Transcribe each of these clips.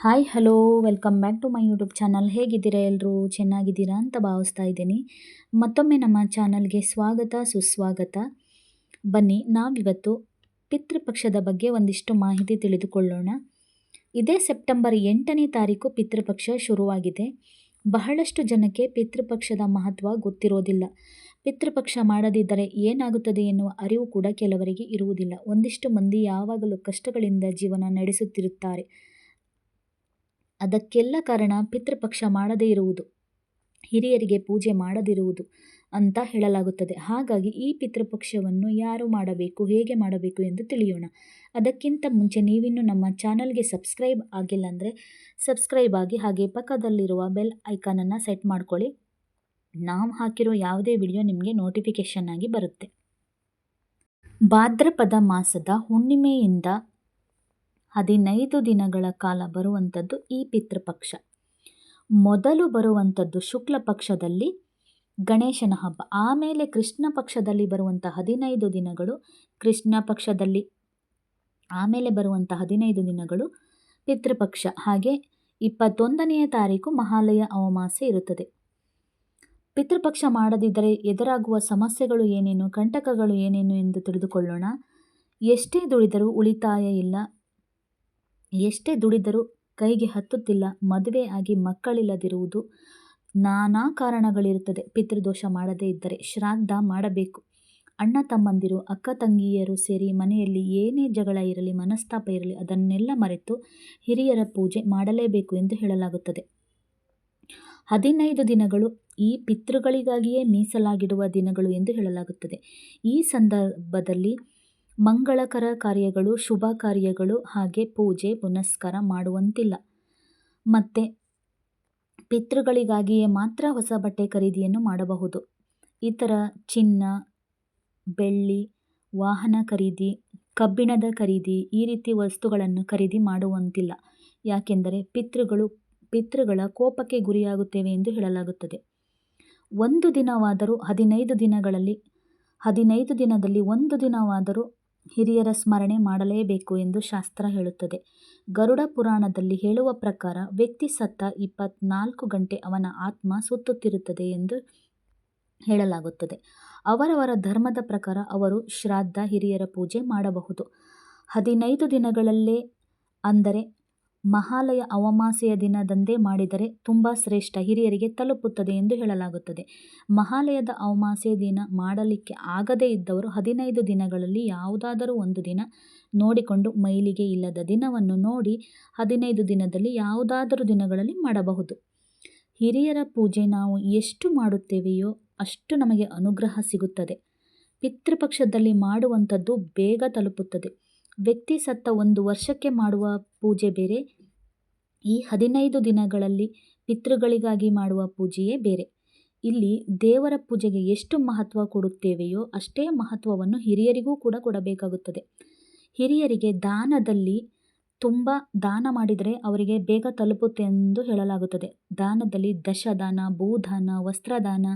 Hi, hello, welcome back to my YouTube channel. ಹೇಗಿದ್ದೀರಾ ಎಲ್ಲರೂ ಚೆನ್ನಾಗಿದ್ದೀರಾ ಅಂತ ಭಾವಿಸ್ತಾ ಇದ್ದೀನಿ. ಮತ್ತೊಮ್ಮೆ ನಮ್ಮ ಚಾನಲ್ಗೆ ಸ್ವಾಗತ, ಸುಸ್ವಾಗತ. ಬನ್ನಿ, ನಾವಿವತ್ತು ಪಿತೃಪಕ್ಷದ ಬಗ್ಗೆ ಒಂದಿಷ್ಟು ಮಾಹಿತಿ ತಿಳಿದುಕೊಳ್ಳೋಣ. ಇದೇ ಸೆಪ್ಟೆಂಬರ್ ಎಂಟನೇ ತಾರೀಕು ಪಿತೃಪಕ್ಷ ಶುರುವಾಗಿದೆ. ಬಹಳಷ್ಟು ಜನಕ್ಕೆ ಪಿತೃಪಕ್ಷದ ಮಹತ್ವ ಗೊತ್ತಿರೋದಿಲ್ಲ. ಪಿತೃಪಕ್ಷ ಮಾಡದಿದ್ದರೆ ಏನಾಗುತ್ತದೆ ಎನ್ನುವ ಅರಿವು ಕೂಡ ಕೆಲವರಿಗೆ ಇರುವುದಿಲ್ಲ. ಒಂದಿಷ್ಟು ಮಂದಿ ಯಾವಾಗಲೂ ಕಷ್ಟಗಳಿಂದ ಜೀವನ ನಡೆಸುತ್ತಿರುತ್ತಾರೆ. ಅದಕ್ಕೆಲ್ಲ ಕಾರಣ ಪಿತೃಪಕ್ಷ ಮಾಡದೇ ಇರುವುದು. ಹಿರಿಯರಿಗೆ ಪೂಜೆ ಮಾಡದಿರುವುದು ಅಂತ ಹೇಳಲಾಗುತ್ತದೆ. ಹಾಗಾಗಿ ಈ ಪಿತೃಪಕ್ಷವನ್ನು ಯಾರು ಮಾಡಬೇಕು, ಹೇಗೆ ಮಾಡಬೇಕು ಎಂದು ತಿಳಿಯೋಣ. ಅದಕ್ಕಿಂತ ಮುಂಚೆ ನೀವಿನ್ನು ನಮ್ಮ ಚಾನಲ್ಗೆ ಸಬ್ಸ್ಕ್ರೈಬ್ ಆಗಿಲ್ಲ ಅಂದರೆ ಸಬ್ಸ್ಕ್ರೈಬ್ ಆಗಿ ಹಾಗೆ ಪಕ್ಕದಲ್ಲಿರುವ ಬೆಲ್ ಐಕಾನನ್ನು ಸೆಟ್ ಮಾಡ್ಕೊಳ್ಳಿ. ನಾವು ಹಾಕಿರೋ ಯಾವುದೇ ವಿಡಿಯೋ ನಿಮಗೆ ನೋಟಿಫಿಕೇಷನ್ ಆಗಿ ಬರುತ್ತೆ. ಭಾದ್ರಪದ ಮಾಸದ ಹುಣ್ಣಿಮೆಯಿಂದ ಹದಿನೈದು ದಿನಗಳ ಕಾಲ ಬರುವಂಥದ್ದು ಈ ಪಿತೃಪಕ್ಷ. ಮೊದಲು ಬರುವಂಥದ್ದು ಶುಕ್ಲ ಪಕ್ಷದಲ್ಲಿ ಗಣೇಶನ ಹಬ್ಬ. ಆಮೇಲೆ ಕೃಷ್ಣ ಪಕ್ಷದಲ್ಲಿ ಬರುವಂಥ ಹದಿನೈದು ದಿನಗಳು ಕೃಷ್ಣ ಪಕ್ಷದಲ್ಲಿ, ಆಮೇಲೆ ಬರುವಂಥ ಹದಿನೈದು ದಿನಗಳು ಪಿತೃಪಕ್ಷ. ಹಾಗೆ ಇಪ್ಪತ್ತೊಂದನೆಯ ತಾರೀಕು ಮಹಾಲಯ ಅಮಾವಾಸ್ಯೆ ಇರುತ್ತದೆ. ಪಿತೃಪಕ್ಷ ಮಾಡದಿದ್ದರೆ ಎದುರಾಗುವ ಸಮಸ್ಯೆಗಳು ಏನೇನು, ಕಂಟಕಗಳು ಏನೇನು ಎಂದು ತಿಳಿದುಕೊಳ್ಳೋಣ. ಎಷ್ಟೇ ದುಡಿದರೂ ಉಳಿತಾಯ ಇಲ್ಲ. ಎಷ್ಟೇ ದುಡಿದರೂ ಕೈಗೆ ಹತ್ತುತ್ತಿಲ್ಲ, ಮದುವೆ ಆಗಿ ಮಕ್ಕಳಿಲ್ಲದಿರುವುದು ನಾನಾ ಕಾರಣಗಳಿರುತ್ತದೆ. ಪಿತೃದೋಷ ಮಾಡದೇ ಇದ್ದರೆ ಶ್ರಾದ್ದ ಮಾಡಬೇಕು. ಅಣ್ಣ ತಮ್ಮಂದಿರು, ಅಕ್ಕ ತಂಗಿಯರು ಸೇರಿ ಮನೆಯಲ್ಲಿ ಏನೇ ಜಗಳ ಇರಲಿ, ಮನಸ್ತಾಪ ಇರಲಿ, ಅದನ್ನೆಲ್ಲ ಮರೆತು ಹಿರಿಯರ ಪೂಜೆ ಮಾಡಲೇಬೇಕು ಎಂದು ಹೇಳಲಾಗುತ್ತದೆ. ಹದಿನೈದು ದಿನಗಳು ಈ ಪಿತೃಗಳಿಗಾಗಿಯೇ ಮೀಸಲಾಗಿಡುವ ದಿನಗಳು ಎಂದು ಹೇಳಲಾಗುತ್ತದೆ. ಈ ಸಂದರ್ಭದಲ್ಲಿ ಮಂಗಳಕರ ಕಾರ್ಯಗಳು, ಶುಭ ಕಾರ್ಯಗಳು ಹಾಗೆ ಪೂಜೆ, ಪುನಸ್ಕಾರ ಮಾಡುವಂತಿಲ್ಲ. ಮತ್ತು ಪಿತೃಗಳಿಗಾಗಿಯೇ ಮಾತ್ರ ಹೊಸ ಬಟ್ಟೆ ಖರೀದಿಯನ್ನು ಮಾಡಬಹುದು. ಇತರ ಚಿನ್ನ, ಬೆಳ್ಳಿ, ವಾಹನ ಖರೀದಿ, ಕಬ್ಬಿಣದ ಖರೀದಿ ಈ ರೀತಿ ವಸ್ತುಗಳನ್ನು ಖರೀದಿ ಮಾಡುವಂತಿಲ್ಲ. ಯಾಕೆಂದರೆ ಪಿತೃಗಳು, ಪಿತೃಗಳ ಕೋಪಕ್ಕೆ ಗುರಿಯಾಗುತ್ತೇವೆ ಎಂದು ಹೇಳಲಾಗುತ್ತದೆ. ಒಂದು ದಿನವಾದರೂ ಹದಿನೈದು ದಿನಗಳಲ್ಲಿ, ಹದಿನೈದು ದಿನದಲ್ಲಿ ಒಂದು ದಿನವಾದರೂ ಹಿರಿಯರ ಸ್ಮರಣೆ ಮಾಡಲೇಬೇಕು ಎಂದು ಶಾಸ್ತ್ರ ಹೇಳುತ್ತದೆ. ಗರುಡ ಪುರಾಣದಲ್ಲಿ ಹೇಳುವ ಪ್ರಕಾರ ವ್ಯಕ್ತಿ ಸತ್ತ ಇಪ್ಪತ್ನಾಲ್ಕು ಗಂಟೆ ಅವನ ಆತ್ಮ ಸುತ್ತುತ್ತಿರುತ್ತದೆ ಎಂದು ಹೇಳಲಾಗುತ್ತದೆ. ಅವರವರ ಧರ್ಮದ ಪ್ರಕಾರ ಅವರು ಶ್ರಾದ್ದ ಹಿರಿಯರ ಪೂಜೆ ಮಾಡಬಹುದು. ಹದಿನೈದು ದಿನಗಳಲ್ಲೇ ಅಂದರೆ ಮಹಾಲಯ ಅವಮಾಸೆಯ ದಿನದಂದೇ ಮಾಡಿದರೆ ತುಂಬ ಶ್ರೇಷ್ಠ, ಹಿರಿಯರಿಗೆ ತಲುಪುತ್ತದೆ ಎಂದು ಹೇಳಲಾಗುತ್ತದೆ. ಮಹಾಲಯದ ಅವಮಾಸೆಯ ದಿನ ಮಾಡಲಿಕ್ಕೆ ಆಗದೇ ಇದ್ದವರು ಹದಿನೈದು ದಿನಗಳಲ್ಲಿ ಯಾವುದಾದರೂ ಒಂದು ದಿನ ನೋಡಿಕೊಂಡು ಮೈಲಿಗೆ ಇಲ್ಲದ ದಿನವನ್ನು ನೋಡಿ ಹದಿನೈದು ದಿನದಲ್ಲಿ ಯಾವುದಾದರೂ ದಿನಗಳಲ್ಲಿ ಮಾಡಬಹುದು. ಹಿರಿಯರ ಪೂಜೆ ನಾವು ಎಷ್ಟು ಮಾಡುತ್ತೇವೆಯೋ ಅಷ್ಟು ನಮಗೆ ಅನುಗ್ರಹ ಸಿಗುತ್ತದೆ. ಪಿತೃಪಕ್ಷದಲ್ಲಿ ಮಾಡುವಂಥದ್ದು ಬೇಗ ತಲುಪುತ್ತದೆ. ವ್ಯಕ್ತಿ ಸತ್ತ ಒಂದು ವರ್ಷಕ್ಕೆ ಮಾಡುವ ಪೂಜೆ ಬೇರೆ, ಈ ಹದಿನೈದು ದಿನಗಳಲ್ಲಿ ಪಿತೃಗಳಿಗಾಗಿ ಮಾಡುವ ಪೂಜೆಯೇ ಬೇರೆ. ಇಲ್ಲಿ ದೇವರ ಪೂಜೆಗೆ ಎಷ್ಟು ಮಹತ್ವ ಕೊಡುತ್ತೇವೆಯೋ ಅಷ್ಟೇ ಮಹತ್ವವನ್ನು ಹಿರಿಯರಿಗೂ ಕೂಡ ಕೊಡಬೇಕಾಗುತ್ತದೆ. ಹಿರಿಯರಿಗೆ ದಾನದಲ್ಲಿ ತುಂಬ ದಾನ ಮಾಡಿದರೆ ಅವರಿಗೆ ಬೇಗ ತಲುಪುತ್ತೆ ಎಂದು ಹೇಳಲಾಗುತ್ತದೆ. ದಾನದಲ್ಲಿ ದಶದಾನ, ಭೂದಾನ, ವಸ್ತ್ರದಾನ,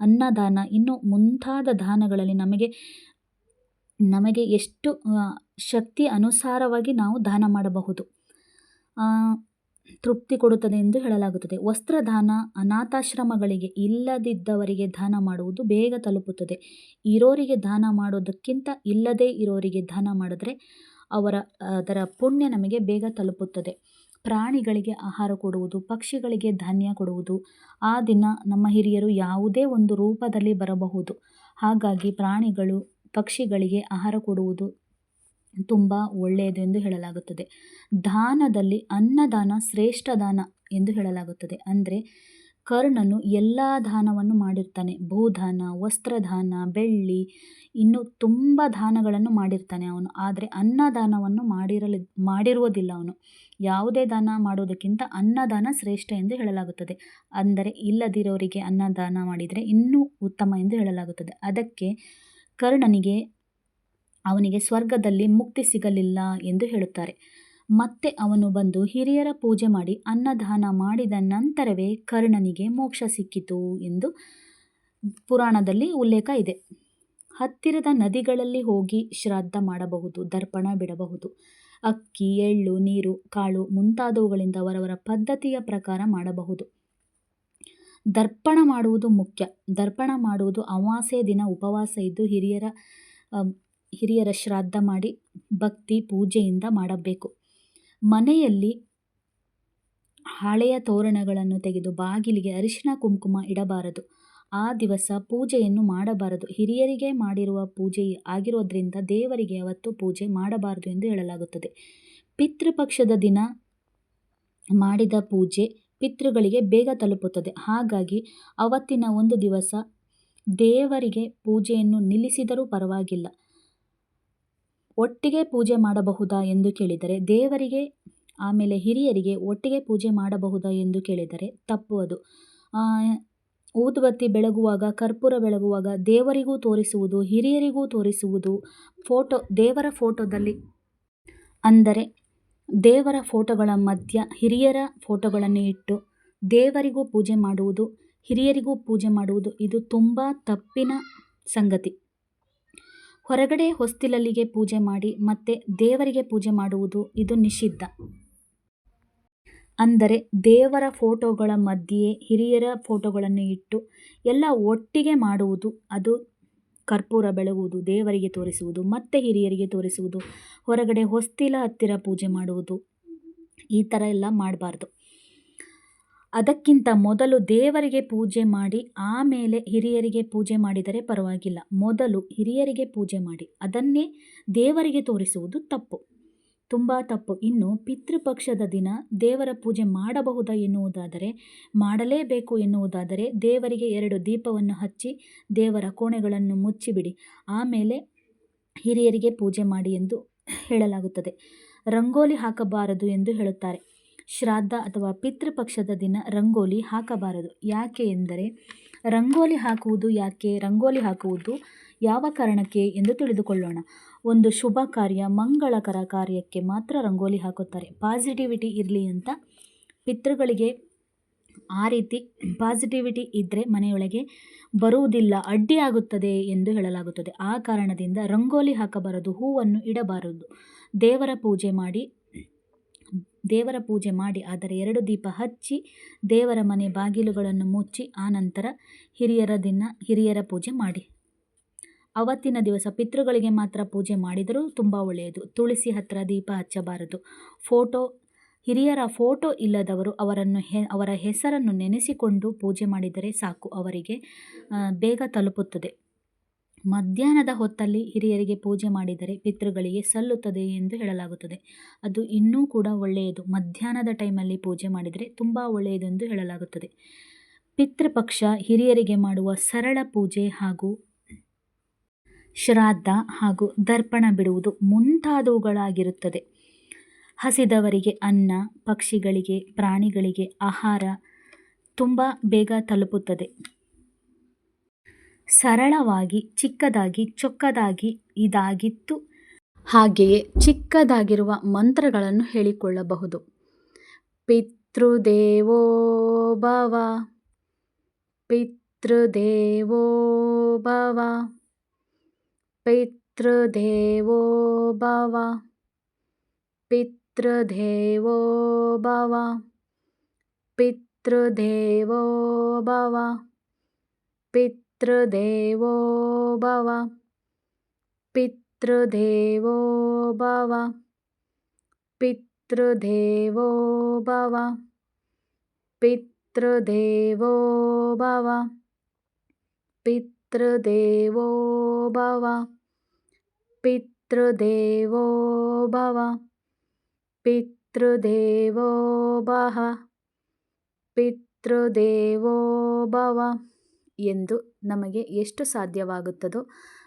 ಅನ್ನದಾನ ಇನ್ನು ಮುಂತಾದ ದಾನಗಳಲ್ಲಿ ನಮಗೆ ನಮಗೆ ಎಷ್ಟು ಶಕ್ತಿ ಅನುಸಾರವಾಗಿ ನಾವು ದಾನ ಮಾಡಬಹುದು. ತೃಪ್ತಿ ಕೊಡುತ್ತದೆ ಎಂದು ಹೇಳಲಾಗುತ್ತದೆ. ವಸ್ತ್ರದಾನ ಅನಾಥಾಶ್ರಮಗಳಿಗೆ ಇಲ್ಲದಿದ್ದವರಿಗೆ ದಾನ ಮಾಡುವುದು ಬೇಗ ತಲುಪುತ್ತದೆ. ಇರೋರಿಗೆ ದಾನ ಮಾಡೋದಕ್ಕಿಂತ ಇಲ್ಲದೇ ಇರೋರಿಗೆ ದಾನ ಮಾಡಿದ್ರೆ ಅವರ, ಅದರ ಪುಣ್ಯ ನಮಗೆ ಬೇಗ ತಲುಪುತ್ತದೆ. ಪ್ರಾಣಿಗಳಿಗೆ ಆಹಾರ ಕೊಡುವುದು, ಪಕ್ಷಿಗಳಿಗೆ ಧಾನ್ಯ ಕೊಡುವುದು, ಆ ದಿನ ನಮ್ಮ ಹಿರಿಯರು ಯಾವುದೇ ಒಂದು ರೂಪದಲ್ಲಿ ಬರಬಹುದು. ಹಾಗಾಗಿ ಪ್ರಾಣಿಗಳು ಪಕ್ಷಿಗಳಿಗೆ ಆಹಾರ ಕೊಡುವುದು ತುಂಬ ಒಳ್ಳೆಯದು ಎಂದು ಹೇಳಲಾಗುತ್ತದೆ. ದಾನದಲ್ಲಿ ಅನ್ನದಾನ ಶ್ರೇಷ್ಠ ದಾನ ಎಂದು ಹೇಳಲಾಗುತ್ತದೆ. ಅಂದರೆ ಕರ್ಣನು ಎಲ್ಲ ದಾನವನ್ನು ಮಾಡಿರ್ತಾನೆ. ಭೂದಾನ, ವಸ್ತ್ರದಾನ, ಬೆಳ್ಳಿ, ಇನ್ನು ತುಂಬ ದಾನಗಳನ್ನು ಮಾಡಿರ್ತಾನೆ ಅವನು. ಆದರೆ ಅನ್ನದಾನವನ್ನು ಮಾಡಿರಲಿ, ಮಾಡಿರುವುದಿಲ್ಲ ಅವನು. ಯಾವುದೇ ದಾನ ಮಾಡೋದಕ್ಕಿಂತ ಅನ್ನದಾನ ಶ್ರೇಷ್ಠ ಎಂದು ಹೇಳಲಾಗುತ್ತದೆ. ಅಂದರೆ ಇಲ್ಲದಿರೋರಿಗೆ ಅನ್ನದಾನ ಮಾಡಿದರೆ ಇನ್ನೂ ಉತ್ತಮ ಎಂದು ಹೇಳಲಾಗುತ್ತದೆ. ಅದಕ್ಕೆ ಕರ್ಣನಿಗೆ ಅವನಿಗೆ ಸ್ವರ್ಗದಲ್ಲಿ ಮುಕ್ತಿ ಸಿಗಲಿಲ್ಲ ಎಂದು ಹೇಳುತ್ತಾರೆ. ಮತ್ತೆ ಅವನು ಬಂದು ಹಿರಿಯರ ಪೂಜೆ ಮಾಡಿ ಅನ್ನದಾನ ಮಾಡಿದ ನಂತರವೇ ಕರ್ಣನಿಗೆ ಮೋಕ್ಷ ಸಿಕ್ಕಿತು ಎಂದು ಪುರಾಣದಲ್ಲಿ ಉಲ್ಲೇಖ ಇದೆ. ಹತ್ತಿರದ ನದಿಗಳಲ್ಲಿ ಹೋಗಿ ಶ್ರಾದ್ದ ಮಾಡಬಹುದು, ದರ್ಪಣ ಬಿಡಬಹುದು. ಅಕ್ಕಿ, ಎಳ್ಳು, ನೀರು, ಕಾಳು ಮುಂತಾದವುಗಳಿಂದ ಅವರವರ ಪದ್ಧತಿಯ ಪ್ರಕಾರ ಮಾಡಬಹುದು. ದರ್ಪಣ ಮಾಡುವುದು ಮುಖ್ಯ. ದರ್ಪಣ ಮಾಡುವುದು ಅಮಾವಾಸ್ಯೆ ದಿನ ಉಪವಾಸ ಇದ್ದು ಹಿರಿಯರ ಹಿರಿಯರ ಶ್ರಾದ್ದ ಮಾಡಿ ಭಕ್ತಿ ಪೂಜೆಯಿಂದ ಮಾಡಬೇಕು. ಮನೆಯಲ್ಲಿ ಹಳೆಯ ತೋರಣಗಳನ್ನು ತೆಗೆದು ಬಾಗಿಲಿಗೆ ಅರಿಶಿನ ಕುಂಕುಮ ಇಡಬಾರದು. ಆ ದಿವಸ ಪೂಜೆಯನ್ನು ಮಾಡಬಾರದು. ಹಿರಿಯರಿಗೆ ಮಾಡಿರುವ ಪೂಜೆ ಆಗಿರೋದ್ರಿಂದ ದೇವರಿಗೆ ಅವತ್ತು ಪೂಜೆ ಮಾಡಬಾರದು ಎಂದು ಹೇಳಲಾಗುತ್ತದೆ. ಪಿತೃಪಕ್ಷದ ದಿನ ಮಾಡಿದ ಪೂಜೆ ಪಿತೃಗಳಿಗೆ ಬೇಗ ತಲುಪುತ್ತದೆ. ಹಾಗಾಗಿ ಅವತ್ತಿನ ಒಂದು ದಿವಸ ದೇವರಿಗೆ ಪೂಜೆಯನ್ನು ನಿಲ್ಲಿಸಿದರೂ ಪರವಾಗಿಲ್ಲ. ಒಟ್ಟಿಗೆ ಪೂಜೆ ಮಾಡಬಹುದಾ ಎಂದು ಕೇಳಿದರೆ, ದೇವರಿಗೆ, ಆಮೇಲೆ ಹಿರಿಯರಿಗೆ ಒಟ್ಟಿಗೆ ಪೂಜೆ ಮಾಡಬಹುದಾ ಎಂದು ಕೇಳಿದರೆ ತಪ್ಪು ಅದು. ಊದುಬತ್ತಿ ಬೆಳಗುವಾಗ, ಕರ್ಪೂರ ಬೆಳಗುವಾಗ ದೇವರಿಗೂ ತೋರಿಸುವುದು, ಹಿರಿಯರಿಗೂ ತೋರಿಸುವುದು ಫೋಟೋ, ದೇವರ ಫೋಟೋದಲ್ಲಿ. ಅಂದರೆ, ದೇವರ ಫೋಟೋಗಳ ಮಧ್ಯ ಹಿರಿಯರ ಫೋಟೋಗಳನ್ನು ಇಟ್ಟು ದೇವರಿಗೂ ಪೂಜೆ ಮಾಡುವುದು, ಹಿರಿಯರಿಗೂ ಪೂಜೆ ಮಾಡುವುದು, ಇದು ತುಂಬ ತಪ್ಪಿನ ಸಂಗತಿ. ಹೊರಗಡೆ ಹೊಸ್ತಿಲಲ್ಲಿಗೆ ಪೂಜೆ ಮಾಡಿ ಮತ್ತೆ ದೇವರಿಗೆ ಪೂಜೆ ಮಾಡುವುದು ಇದು ನಿಷಿದ್ಧ. ಅಂದರೆ ದೇವರ ಫೋಟೋಗಳ ಮಧ್ಯೆ ಹಿರಿಯರ ಫೋಟೋಗಳನ್ನು ಇಟ್ಟು ಎಲ್ಲ ಒಟ್ಟಿಗೆ ಮಾಡುವುದು, ಅದು ಕರ್ಪೂರ ಬೆಳಗುವುದು, ದೇವರಿಗೆ ತೋರಿಸುವುದು, ಮತ್ತೆ ಹಿರಿಯರಿಗೆ ತೋರಿಸುವುದು, ಹೊರಗಡೆ ಹೊಸ್ತಿಲ ಹತ್ತಿರ ಪೂಜೆ ಮಾಡುವುದು ಈ ಥರ ಎಲ್ಲ ಮಾಡಬಾರ್ದು. ಅದಕ್ಕಿಂತ ಮೊದಲು ದೇವರಿಗೆ ಪೂಜೆ ಮಾಡಿ, ಆಮೇಲೆ ಹಿರಿಯರಿಗೆ ಪೂಜೆ ಮಾಡಿದರೆ ಪರವಾಗಿಲ್ಲ. ಮೊದಲು ಹಿರಿಯರಿಗೆ ಪೂಜೆ ಮಾಡಿ. ಅದನ್ನೇ ದೇವರಿಗೆ ತೋರಿಸುವುದು ತಪ್ಪು. ತುಂಬ ತಪ್ಪು. ಇನ್ನು ಪಿತೃಪಕ್ಷದ ದಿನ ದೇವರ ಪೂಜೆ ಮಾಡಬಹುದಾ ಎನ್ನುವುದಾದರೆ, ಮಾಡಲೇಬೇಕು ಎನ್ನುವುದಾದರೆ ದೇವರಿಗೆ ಎರಡು ದೀಪವನ್ನು ಹಚ್ಚಿ ದೇವರ ಕೋಣೆಗಳನ್ನು ಮುಚ್ಚಿಬಿಡಿ. ಆಮೇಲೆ ಹಿರಿಯರಿಗೆ ಪೂಜೆ ಮಾಡಿ ಎಂದು ಹೇಳಲಾಗುತ್ತದೆ. ರಂಗೋಲಿ ಹಾಕಬಾರದು ಎಂದು ಹೇಳುತ್ತಾರೆ. ಶ್ರಾದ್ದ ಅಥವಾ ಪಿತೃಪಕ್ಷದ ದಿನ ರಂಗೋಲಿ ಹಾಕಬಾರದು. ಯಾಕೆ ಎಂದರೆ ರಂಗೋಲಿ ಹಾಕುವುದು ಯಾಕೆ? ರಂಗೋಲಿ ಹಾಕುವುದು ಯಾವ ಕಾರಣಕ್ಕೆ ಎಂದು ತಿಳಿದುಕೊಳ್ಳೋಣ. ಒಂದು ಶುಭ ಕಾರ್ಯ ಮಂಗಳಕರ ಕಾರ್ಯಕ್ಕೆ ಮಾತ್ರ ರಂಗೋಲಿ ಹಾಕುತ್ತಾರೆ. ಪಾಸಿಟಿವಿಟಿ ಇರಲಿ ಅಂತ ಪಿತೃಗಳಿಗೆ ಆ ರೀತಿ ಪಾಸಿಟಿವಿಟಿ ಇದ್ದರೆ ಮನೆಯೊಳಗೆ ಬರುವುದಿಲ್ಲ ಅಡ್ಡಿಯಾಗುತ್ತದೆ ಎಂದು ಹೇಳಲಾಗುತ್ತದೆ. ಆ ಕಾರಣದಿಂದ ರಂಗೋಲಿ ಹಾಕಬಾರದು, ಹೂವನ್ನು ಇಡಬಾರದು. ದೇವರ ಪೂಜೆ ಮಾಡಿ ದೇವರ ಪೂಜೆ ಮಾಡಿ ಅದರ ಎರಡು ದೀಪ ಹಚ್ಚಿ ದೇವರ ಮನೆ ಬಾಗಿಲುಗಳನ್ನು ಮುಚ್ಚಿ ಆನಂತರ ಹಿರಿಯರ ದಿನ, ಹಿರಿಯರ ಪೂಜೆ ಮಾಡಿ. ಅವತ್ತಿನ ದಿವಸ ಪಿತೃಗಳಿಗೆ ಮಾತ್ರ ಪೂಜೆ ಮಾಡಿದರೂ ತುಂಬ ಒಳ್ಳೆಯದು. ತುಳಸಿ ಹತ್ತಿರ ದೀಪ ಹಚ್ಚಬಾರದು. ಫೋಟೋ, ಹಿರಿಯರ ಫೋಟೋ ಇಲ್ಲದವರು ಅವರನ್ನು ಹೆ, ಅವರ ಹೆಸರನ್ನು ನೆನೆಸಿಕೊಂಡು ಪೂಜೆ ಮಾಡಿದರೆ ಸಾಕು, ಅವರಿಗೆ ಬೇಗ ತಲುಪುತ್ತದೆ. ಮಧ್ಯಾಹ್ನದ ಹೊತ್ತಲ್ಲಿ ಹಿರಿಯರಿಗೆ ಪೂಜೆ ಮಾಡಿದರೆ ಪಿತೃಗಳಿಗೆ ಸಲ್ಲುತ್ತದೆ ಎಂದು ಹೇಳಲಾಗುತ್ತದೆ. ಅದು ಇನ್ನೂ ಕೂಡ ಒಳ್ಳೆಯದು. ಮಧ್ಯಾಹ್ನದ ಟೈಮಲ್ಲಿ ಪೂಜೆ ಮಾಡಿದರೆ ತುಂಬ ಒಳ್ಳೆಯದೆಂದು ಹೇಳಲಾಗುತ್ತದೆ. ಪಿತೃಪಕ್ಷ ಹಿರಿಯರಿಗೆ ಮಾಡುವ ಸರಳ ಪೂಜೆ ಹಾಗೂ ಶ್ರಾದ್ದ ಹಾಗೂ ದರ್ಪಣ ಬಿಡುವುದು ಮುಂತಾದವುಗಳಾಗಿರುತ್ತದೆ. ಹಸಿದವರಿಗೆ ಅನ್ನ, ಪಕ್ಷಿಗಳಿಗೆ, ಪ್ರಾಣಿಗಳಿಗೆ ಆಹಾರ ತುಂಬ ಬೇಗ ತಲುಪುತ್ತದೆ. ಸರಳವಾಗಿ, ಚಿಕ್ಕದಾಗಿ, ಚೊಕ್ಕದಾಗಿ ಇದಾಗಿತ್ತು. ಹಾಗೆಯೇ ಚಿಕ್ಕದಾಗಿರುವ ಮಂತ್ರಗಳನ್ನು ಹೇಳಿಕೊಳ್ಳಬಹುದು. ಪಿತೃದೇವೋ ಭವ ಪಿತೃದೇವೋ ಭವ ಪಿತೃದೇವೋ ಭವ ಪಿತೃದೇವೋ ಭವ ಪಿತೃದೇವೋ ಭವ पितृदेवो भव। पितृदेवो भव। पितृदेवो भव। पितृदेवो भव। पितृदेवो भव। पितृदेवो भव। पितृदेवो भः पितृदेवो भव। ಎಂದು ನಮಗೆ ಎಷ್ಟು ಸಾಧ್ಯವಾಗುತ್ತದೋ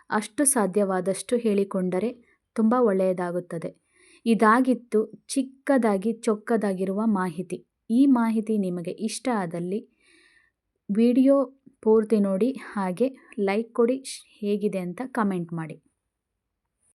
ಅಷ್ಟು ಸಾಧ್ಯವಾದಷ್ಟು ಹೇಳಿಕೊಂಡರೆ ತುಂಬ ಒಳ್ಳೆಯದಾಗುತ್ತದೆ. ಇದಾಗಿತ್ತು ಚಿಕ್ಕದಾಗಿ ಚೊಕ್ಕದಾಗಿರುವ ಮಾಹಿತಿ. ಈ ಮಾಹಿತಿ ನಿಮಗೆ ಇಷ್ಟ ಆದಲ್ಲಿ ವಿಡಿಯೋ ಪೂರ್ತಿ ನೋಡಿ ಹಾಗೆ ಲೈಕ್ ಕೊಡಿ ಹೇಗಿದೆ ಅಂತ ಕಮೆಂಟ್ ಮಾಡಿ.